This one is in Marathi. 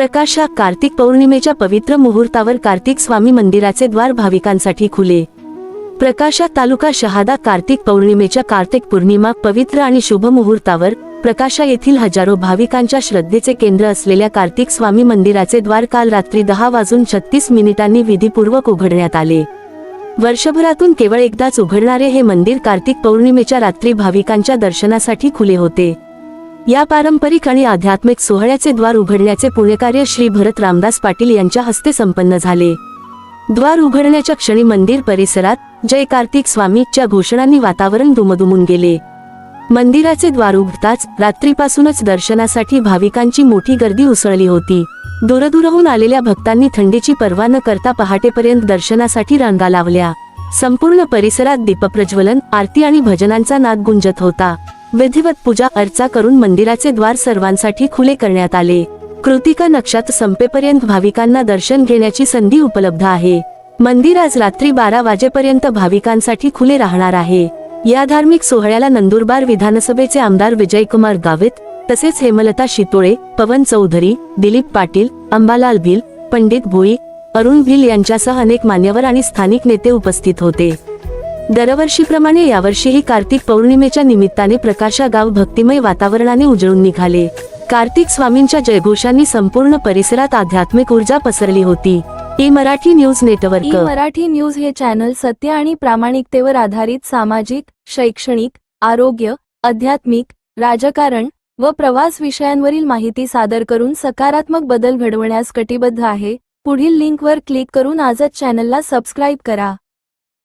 प्रकाशा कार्तिक पौर्णिमेच्या पवित्र मुहूर्तावर कार्तिक स्वामी मंदिराचे द्वार भाविकांसाठी खुले. प्रकाशा तालुका शहादा कार्तिक पौर्णिमेच्या कार्तिक पौर्णिमा पवित्र आणि शुभ मुहूर्तावर प्रकाशा येथील हजारो भाविकांच्या श्रद्धेचे केंद्र असलेल्या कार्तिक स्वामी मंदिराचे द्वार काल रात्री दहा वाजून छत्तीस मिनिटांनी विधीपूर्वक उघडण्यात आले. वर्षभरातून केवळ एकदाच उघडणारे हे मंदिर कार्तिक पौर्णिमेच्या रात्री भाविकांच्या दर्शनासाठी खुले होते. या पारंपरिक आणि आध्यात्मिक सोहळ्याचे द्वार उघडण्याचे पुणेकार्य श्री भरत रामदास पाटील यांच्या हस्ते संपन्न झाले. द्वार उघडण्याच्या क्षणी मंदिर परिसरात जय कार्तिक स्वामीच्या घोषणांनी वातावरण दुमदुमून गेले. मंदिराचे द्वार उघडताच रात्रीपासूनच दर्शनासाठी भाविकांची मोठी गर्दी उसळली होती. दूरदूरहून आलेल्या भक्तांनी थंडीची पर्वा न करता पहाटेपर्यंत दर्शनासाठी रांगा लावल्या. संपूर्ण परिसरात दीपप्रज्वलन आरती आणि भजनांचा नाद गुंजत होता. विधिवत पूजा अर्चा करून मंदिराचे द्वार सर्वांसाठी खुले करण्यात आले. कृतिका नक्षात संपेपर्यंत भाविकांना दर्शन घेण्याची संधी उपलब्ध आहे. मंदिर आज रात्री बारा वाजेपर्यंत भाविकांसाठी खुले राहणार आहे. या धार्मिक सोहळ्याला नंदुरबार विधानसभेचे आमदार विजयकुमार गावित तसेच हेमलता शितोळे पवन चौधरी दिलीप पाटील अंबालाल भिल पंडित भोई अरुण भिल यांच्यासह अनेक मान्यवर आणि स्थानिक नेते उपस्थित होते. दरवर्षीप्रमाणे यावर्षीही कार्तिक पौर्णिमेच्या निमित्ताने प्रकाशा गाव भक्तिमय वातावरणाने उजळून निघाले. कार्तिक स्वामींच्या जयघोषांनी संपूर्ण परिसरात आध्यात्मिक ऊर्जा पसरली होती. E Marathi news network. Marathi news हे चॅनल सत्य आणि प्रामाणिकतेवर आधारित सामाजिक शैक्षणिक आरोग्य आध्यात्मिक राजकारण व प्रवास विषयांवरील माहिती सादर करून सकारात्मक बदल घडवण्यास कटिबद्ध आहे. पुढील लिंकवर क्लिक करून आजच चॅनलला सबस्क्राईब करा.